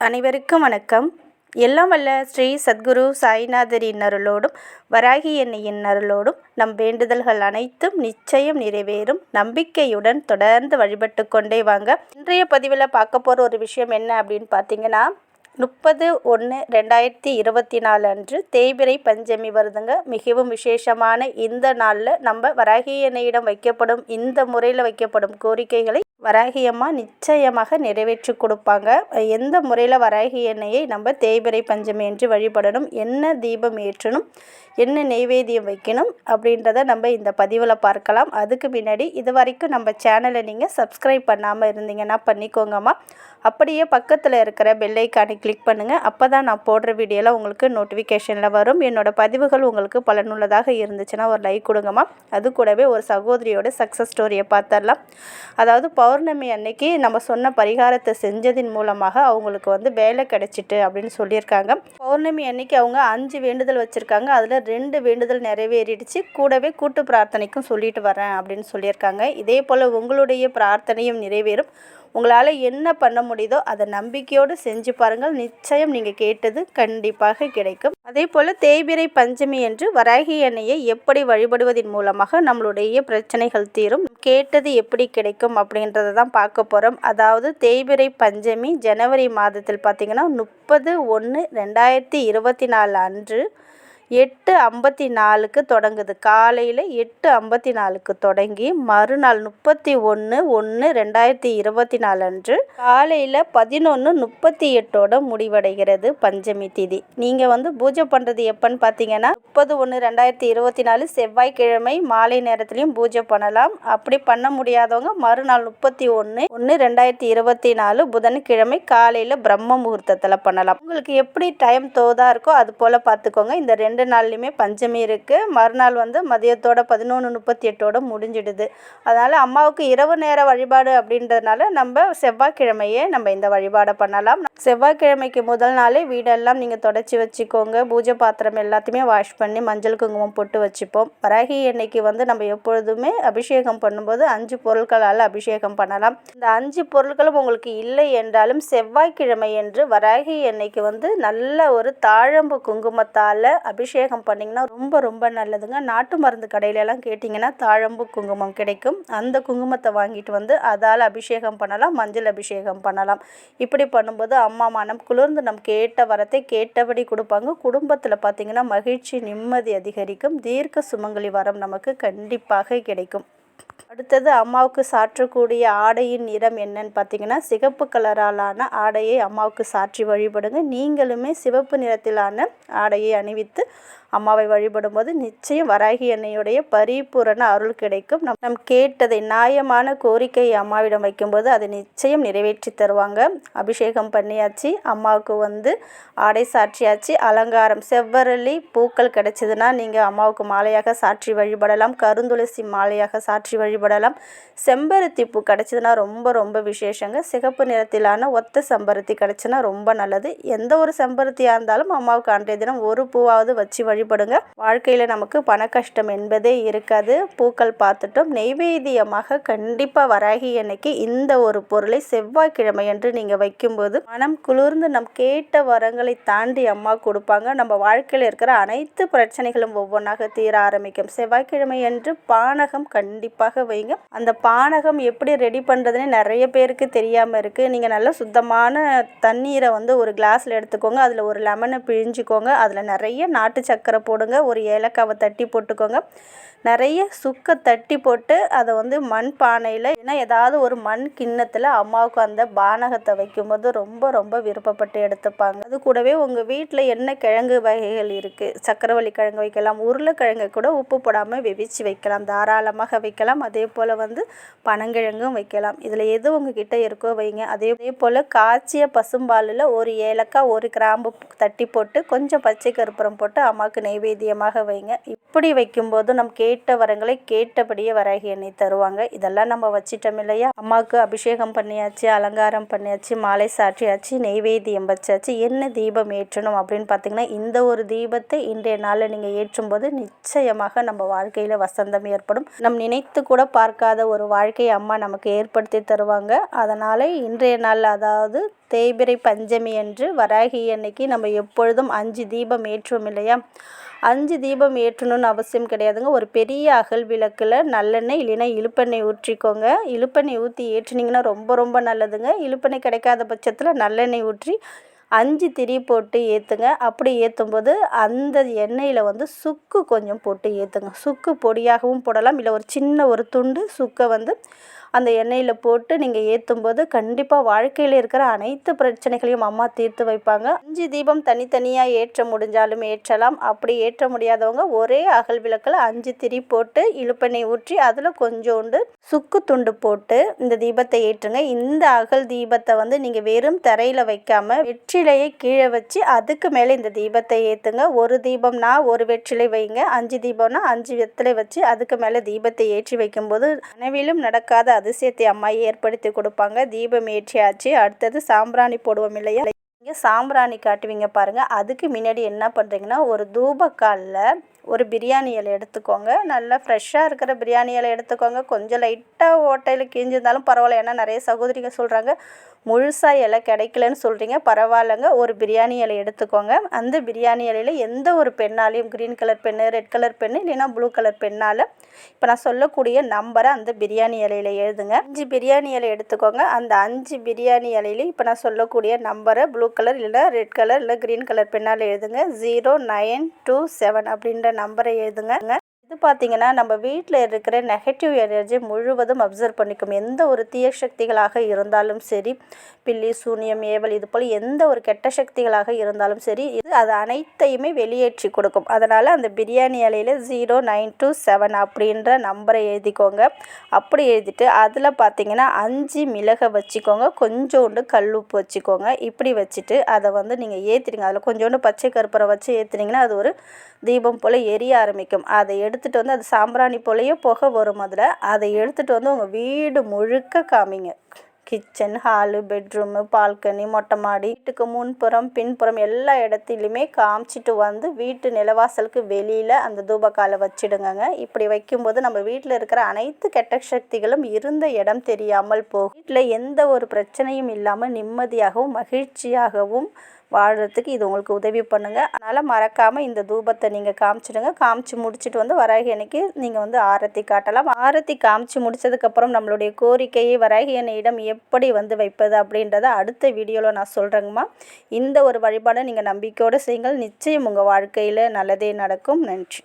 அனைவருக்கும் வணக்கம். எல்லாம் வல்ல ஸ்ரீ சத்குரு சாய்நாதரின் அருளோடும் வராகி எண்ணெயின் அருளோடும் நம் வேண்டுதல்கள் அனைத்தும் நிச்சயம் நிறைவேறும். நம்பிக்கையுடன் தொடர்ந்து வழிபட்டு கொண்டே வாங்க. இன்றைய பதிவில் பார்க்க போகிற ஒரு விஷயம் என்ன அப்படின்னு பார்த்தீங்கன்னா முப்பது ஒன்று ரெண்டாயிரத்தி இருபத்தி நாலு அன்று தேய்பிரை பஞ்சமி வருதுங்க. மிகவும் விசேஷமான இந்த நாளில் நம்ம வராகி எண்ணெயிடம் வைக்கப்படும் இந்த முறையில் வைக்கப்படும் கோரிக்கைகளை வராகி அம்மா நிச்சயமாக நிறைவேற்றி கொடுப்பாங்க. எந்த முறையில் வராகி எண்ணெயை நம்ம தேய்பிரை பஞ்சமி என்று வழிபடணும் என்ன தீபம் ஏற்றணும் என்ன நெய்வேத்தியம் வைக்கணும் அப்படின்றத நம்ம இந்த பதிவில் பார்க்கலாம். அதுக்கு பின்னாடி இது வரைக்கும் நம்ம சேனலை நீங்கள் சப்ஸ்கிரைப் பண்ணாமல் இருந்தீங்கன்னா பண்ணிக்கோங்கம்மா. அப்படியே பக்கத்தில் இருக்கிற பெல்லைக்கானை கிளிக் பண்ணுங்கள் அப்போ தான் நான் போடுற வீடியோலாம் உங்களுக்கு நோட்டிஃபிகேஷனில் வரும். என்னோடய பதிவுகள் உங்களுக்கு பலனுள்ளதாக இருந்துச்சுன்னா ஒரு லைக் கொடுங்கம்மா. அது கூடவே ஒரு சகோதரியோட சக்ஸஸ் ஸ்டோரியை பார்த்துடலாம் அதாவது பௌர்ணமி அன்னைக்கு நம்ம சொன்ன பரிகாரத்தை செஞ்சதின் மூலமாக அவங்களுக்கு வந்து வேலை கிடைச்சிட்டு அப்படின்னு சொல்லியிருக்காங்க. பௌர்ணமி அன்னைக்கு அவங்க அஞ்சு வேண்டுதல் வச்சுருக்காங்க. அதில் ரெண்டு வேண்டுதல் நிறைவேறிடுச்சு. கூடவே கூட்டு பிரார்த்தனைக்கும் சொல்லிட்டு வரேன் அப்படின்னு சொல்லியிருக்காங்க. இதே போல் உங்களுடைய பிரார்த்தனையும் நிறைவேறும். உங்களால் என்ன பண்ண முடியுதோ அதை நம்பிக்கையோடு செஞ்சு பாருங்கள். நிச்சயம் நீங்கள் கேட்டது கண்டிப்பாக கிடைக்கும். அதே போல் தேய்பிரை பஞ்சமி என்று வராகி எண்ணெயை எப்படி வழிபடுவதன் மூலமாக நம்மளுடைய பிரச்சனைகள் தீரும். கேட்டது எப்படி கிடைக்கும் அப்படின்றத தான் பார்க்க போகிறோம் அதாவது தேய்பிரை பஞ்சமி ஜனவரி மாதத்தில் பார்த்திங்கன்னா முப்பது ஒன்று ரெண்டாயிரத்தி இருபத்தி நாலு அன்று எட்டு ஐம்பத்தி நாலுக்கு தொடங்குது. காலையில் எட்டு ஐம்பத்தி நாலுக்கு தொடங்கி மறுநாள் முப்பத்தி ஒன்று ஒன்று ரெண்டாயிரத்தி இருபத்தி நாலு அன்று காலையில் பதினொன்று முப்பத்தி எட்டோட முடிவடைகிறது பஞ்சமி திதி. நீங்கள் வந்து பூஜை பண்ணுறது எப்போன்னு பார்த்தீங்கன்னா முப்பது ஒன்று ரெண்டாயிரத்தி இருபத்தி நாலு செவ்வாய்க்கிழமை மாலை நேரத்துலையும் பூஜை பண்ணலாம். அப்படி பண்ண முடியாதவங்க மறுநாள் முப்பத்தி ஒன்று ஒன்று ரெண்டாயிரத்தி இருபத்தி நாலு புதன்கிழமை காலையில் பிரம்ம முகூர்த்தத்தில் பண்ணலாம். உங்களுக்கு எப்படி டைம் தோதா இருக்கோ அது போல் பார்த்துக்கோங்க இந்த ரெண்டு ரெண்டு நாள்லையுமே பஞ்சமி இருக்குது மறுநாள் வந்து மதியத்தோட பதினொன்று முப்பத்தி எட்டோட முடிஞ்சிடுது. அதனால் அம்மாவுக்கு இரவு நேர வழிபாடு அப்படின்றதுனால நம்ம செவ்வாய்க்கிழமையே நம்ம இந்த வழிபாடை பண்ணலாம். செவ்வாய்க்கிழமைக்கு முதல் நாளே வீடெல்லாம் நீங்கள் தொடச்சி வச்சுக்கோங்க. பூஜை பாத்திரம் எல்லாத்தையுமே வாஷ் பண்ணி மஞ்சள் குங்குமம் போட்டு வச்சுப்போம். வராகி எண்ணெய்க்கு வந்து நம்ம எப்பொழுதுமே அபிஷேகம் பண்ணும்போது அஞ்சு பொருட்களால் அபிஷேகம் பண்ணலாம். இந்த அஞ்சு பொருட்களும் உங்களுக்கு இல்லை என்றாலும் செவ்வாய்க்கிழமை என்று வராகி எண்ணெய்க்கு வந்து நல்ல ஒரு தாழம்பு குங்குமத்தால் அபிஷேகம் அபிஷேகம் பண்ணிங்கன்னா ரொம்ப ரொம்ப நல்லதுங்க. நாட்டு மருந்து கடையிலலாம் கேட்டிங்கன்னா தாழம்பு குங்குமம் கிடைக்கும். அந்த குங்குமத்தை வாங்கிட்டு வந்து அதால் அபிஷேகம் பண்ணலாம் மஞ்சள் அபிஷேகம் பண்ணலாம். இப்படி பண்ணும்போது அம்மா மனம் குளிர்ந்து நம் கேட்ட வரத்தை கேட்டபடி கொடுப்பாங்க. குடும்பத்தில் பார்த்திங்கன்னா மகிழ்ச்சி நிம்மதி அதிகரிக்கும். தீர்க்க சுமங்கலி வரம் நமக்கு கண்டிப்பாக கிடைக்கும். அடுத்தது அம்மாவுக்கு சாற்றக்கூடிய ஆடையின் நிறம் என்னன்னு பார்த்தீங்கன்னா சிகப்பு கலராலான ஆடையை அம்மாவுக்கு சாற்றி வழிபடுங்க. நீங்களுமே சிவப்பு நிறத்திலான ஆடையை அணிவித்து அம்மாவை வழிபடும் போது நிச்சயம் வராகி எண்ணெயுடைய பரிபூரண அருள் கிடைக்கும். நம் நம் கேட்டதை நியாயமான கோரிக்கையை அம்மாவிடம் வைக்கும்போது அதை நிச்சயம் நிறைவேற்றி தருவாங்க. அபிஷேகம் பண்ணியாச்சு அம்மாவுக்கு வந்து ஆடை சாற்றியாச்சு. அலங்காரம் செவ்வரளி பூக்கள் கிடைச்சதுன்னா நீங்கள் அம்மாவுக்கு மாலையாக சாற்றி வழிபடலாம். கருந்துளசி மாலையாக சாற்றி வழிபடலாம். செம்பருத்தி பூ கிடச்சிதுன்னா ரொம்ப ரொம்ப விசேஷங்க. சிகப்பு நிறத்திலான ஒத்த செம்பருத்தி கிடைச்சுன்னா ரொம்ப நல்லது. எந்த ஒரு செம்பருத்தியாக இருந்தாலும் அம்மாவுக்கு அன்றைய தினம் ஒரு பூவாவது வச்சு வழிபடுங்க. வாழ்க்கையில் நமக்கு பண கஷ்டம் என்பதே இருக்காது. பூக்கள் பார்த்துட்டோம். நெய்வேதியமாக கண்டிப்பாக வராகி அன்னைக்கு இந்த ஒரு பொருளை செவ்வாய்க்கிழமை என்று நீங்கள் வைக்கும்போது மனம் குளிர்ந்து நம் கேட்ட வரங்களை தாண்டி அம்மா கொடுப்பாங்க. நம்ம வாழ்க்கையில் இருக்கிற அனைத்து பிரச்சனைகளும் ஒவ்வொன்றாக தீர ஆரம்பிக்கும். செவ்வாய்க்கிழமை என்று பானகம் கண்டிப்பாக வைங்க. அந்த பானகம் எப்படி ரெடி பண்ணுறதுன்னு நிறைய பேருக்கு தெரியாமல் இருக்குது நீங்கள் நல்ல சுத்தமான தண்ணீரை வந்து ஒரு கிளாஸில் எடுத்துக்கோங்க. அதில் ஒரு லெமனை பிழிஞ்சிக்கோங்க. அதில் நிறைய நாட்டு சக்கரை போடுங்க. ஒரு ஏலக்காவை தட்டி போட்டுக்கோங்க. நிறைய சுக்கை தட்டி போட்டு அதை வந்து மண் பானையில் ஏன்னா ஏதாவது ஒரு மண் கிண்ணத்தில் அம்மாவுக்கு அந்த பானகத்தை வைக்கும்போது ரொம்ப ரொம்ப விருப்பப்பட்டு எடுத்துப்பாங்க. அது கூடவே உங்கள் வீட்டில் என்ன கிழங்கு வகைகள் இருக்குது சக்கரவள்ளி கிழங்கு வைக்கலாம் உருளைக்கிழங்கு கூட உப்பு போடாமல் வெவிச்சு வைக்கலாம் தாராளமாக வைக்கலாம். அதே போல் வந்து பனங்கிழங்கும் வைக்கலாம். இதில் எது உங்ககிட்ட இருக்கோ வைங்க. அதே போல் காய்ச்சிய பசும்பாலில் ஒரு ஏலக்காய் ஒரு கிராம்பு தட்டி போட்டு கொஞ்சம் பச்சை கருப்புரம் போட்டு அம்மாவுக்கு நெய்வேத்தியமாக வைங்க. இப்படி வைக்கும்போது நமக்கு கேட்ட வரங்களை கேட்டபடியே வராகி எண்ணெய் தருவாங்க. இதெல்லாம் நம்ம வச்சிட்டோம் இல்லையா? அம்மாவுக்கு அபிஷேகம் பண்ணியாச்சு அலங்காரம் பண்ணியாச்சு மாலை சாற்றியாச்சு நெய்வேத்தியம் வச்சாச்சு. என்ன தீபம் ஏற்றணும் அப்படின்னு பார்த்தீங்கன்னா இந்த ஒரு தீபத்தை இன்றைய நாளில் நீங்கள் ஏற்றும் போது நிச்சயமாக நம்ம வாழ்க்கையில் வசந்தம் ஏற்படும். நம் நினைத்து கூட பார்க்காத ஒரு வாழ்க்கையை அம்மா நமக்கு ஏற்படுத்தி தருவாங்க. அதனால் இன்றைய நாளில் அதாவது தேய்பிறை பஞ்சமி அன்று வராகி அன்னைக்கு நம்ம எப்பொழுதும் அஞ்சு தீபம் ஏற்றுவோம் இல்லையா? அஞ்சு தீபம் ஏற்றணும்னு அவசியம் கிடையாதுங்க. ஒரு பெரிய அகல் விளக்கில் நல்லெண்ணெய் இல்லைன்னா இழுப்பெண்ணெய் ஊற்றிக்கோங்க. இழுப்பெண்ணெய் ஊற்றி ஏற்றுனீங்கன்னா ரொம்ப ரொம்ப நல்லதுங்க. இழுப்பெண்ணெய் கிடைக்காத பட்சத்தில் நல்லெண்ணெய் ஊற்றி அஞ்சு திரி போட்டு ஏற்றுங்க அப்படி ஏற்றும்போது அந்த எண்ணெயில் வந்து சுக்கு கொஞ்சம் போட்டு ஏற்றுங்க சுக்கு பொடியாகவும் போடலாம். இல்லை ஒரு சின்ன ஒரு துண்டு சுக்கை வந்து அந்த எண்ணெயில் போட்டு நீங்கள் ஏற்றும் போது கண்டிப்பாக வாழ்க்கையில் இருக்கிற அனைத்து பிரச்சனைகளையும் அம்மா தீர்த்து வைப்பாங்க. அஞ்சு தீபம் தனித்தனியாக ஏற்ற முடிஞ்சாலும் ஏற்றலாம். அப்படி ஏற்ற முடியாதவங்க ஒரே அகல் விளக்கில் அஞ்சு திரி போட்டு இழுப்பெண்ணெய் ஊற்றி அதில் கொஞ்சோண்டு சுக்கு துண்டு போட்டு இந்த தீபத்தை ஏற்றுங்க. இந்த அகல் தீபத்தை வந்து நீங்கள் வெறும் தரையில் வைக்காமல் வெற்றிலையை கீழே வச்சு அதுக்கு மேலே இந்த தீபத்தை ஏற்றுங்க ஒரு தீபம்னா ஒரு வெற்றிலை வைங்க. அஞ்சு தீபம்னா அஞ்சு வெற்றிலை வச்சு அதுக்கு மேலே தீபத்தை ஏற்றி வைக்கும்போது கனவிலும் நடக்காத அதிசயத்தை அம்மா ஏற்படுத்தி கொடுப்பாங்க. தீபம் ஏற்றியாச்சு. அடுத்தது சாம்பிராணி போடுவோம் இல்லையா? நீங்கள் சாம்பிராணி காட்டுவீங்க பாருங்கள் அதுக்கு முன்னாடி என்ன பண்ணுறீங்கன்னா ஒரு தூபக்காலில் ஒரு பிரியாணி இலை எடுத்துக்கோங்க. நல்லா ஃப்ரெஷ்ஷாக இருக்கிற பிரியாணி இலை எடுத்துக்கோங்க. கொஞ்சம் லைட்டாக ஓட்டையில் கிழிஞ்சிருந்தாலும் பரவாயில்ல. ஏன்னா நிறைய சகோதரிங்க சொல்கிறாங்க முழுசாக இலை கிடைக்கலன்னு சொல்கிறீங்க பரவாயில்லைங்க ஒரு பிரியாணி இலை எடுத்துக்கோங்க. அந்த பிரியாணி இலையில் எந்த ஒரு பெண்ணாலையும் green colour pen red colour pen இல்லைன்னா ப்ளூ கலர் பெண்ணால் இப்போ நான் சொல்லக்கூடிய நம்பரை அந்த பிரியாணி இலையில் எழுதுங்க. அஞ்சு பிரியாணி இலை எடுத்துக்கோங்க. அந்த அஞ்சு பிரியாணி இலையில இப்போ நான் சொல்லக்கூடிய நம்பரை ப்ளூ கலர் இல்லைன்னா ரெட் கலர் இல்லை க்ரீன் கலர் பெண்ணால் எழுதுங்க. ஜீரோ நைன் டூ செவன் அப்படின்ற நம்பரை எழுதுங்க. இது பார்த்திங்கன்னா நம்ம வீட்டில் இருக்கிற நெகட்டிவ் எனர்ஜி முழுவதும் அப்சர்வ் பண்ணிக்கும். எந்த ஒரு தீய சக்திகளாக இருந்தாலும் சரி பில்லி சூனியம் ஏவல் இது போல் எந்த ஒரு கெட்ட சக்திகளாக இருந்தாலும் சரி இது அது அனைத்தையுமே வெளியேற்றி கொடுக்கும். அதனால் அந்த பிரியாணி இலையில் ஜீரோ நைன் டூ செவன் அப்படின்ற நம்பரை எழுதிக்கோங்க. அப்படி எழுதிட்டு அதில் பார்த்தீங்கன்னா அஞ்சு மிளகை வச்சுக்கோங்க. கொஞ்சோண்டு கல்லுப்பு வச்சுக்கோங்க. இப்படி வச்சுட்டு அதை வந்து நீங்கள் ஏற்றிடுங்க அதில் கொஞ்சோண்டு பச்சை கருப்பரை வச்சு ஏற்றுனீங்கன்னா அது ஒரு தீபம் போல் எரிய ஆரம்பிக்கும். அதை எடுத்துகிட்டு வந்து அது சாம்பிராணி போலேயே புகை வரும் அதில். அதை எடுத்துகிட்டு வந்து உங்கள் வீடு முழுக்க காமிங்க. கிச்சன் ஹாலு பெட்ரூமு பால்கனி மொட்டை மாடி வீட்டுக்கு முன்புறம் பின்புறம் எல்லா இடத்துலையுமே காமிச்சிட்டு வந்து வீட்டு நிலவாசலுக்கு வெளியில் அந்த தூபக்காலை வச்சிடுங்கங்க. இப்படி வைக்கும்போது நம்ம வீட்டில் இருக்கிற அனைத்து கெட்ட சக்திகளும் இருந்த இடம் தெரியாமல் போகும். வீட்டில் எந்த ஒரு பிரச்சனையும் இல்லாமல் நிம்மதியாகவும் மகிழ்ச்சியாகவும் வாழ்கிறதுக்கு இது உங்களுக்கு உதவி பண்ணுங்கள் அதனால் மறக்காமல் இந்த தூபத்தை நீங்கள் காமிச்சிடுங்க. காமிச்சு முடிச்சுட்டு வந்து வராகி அன்னைக்கு நீங்கள் வந்து ஆரத்தி காட்டலாம். ஆரத்தி காமிச்சு முடிச்சதுக்கப்புறம் நம்மளுடைய கோரிக்கையை வராகி அன்னையிடம் எப்படி வந்து வைப்பது அப்படின்றத அடுத்த வீடியோவில் நான் சொல்கிறேங்கம்மா இந்த ஒரு வழிபாடை நீங்கள் நம்பிக்கையோடு செய்யுங்கள். நிச்சயம் உங்கள் வாழ்க்கையில் நல்லதே நடக்கும். நன்றி.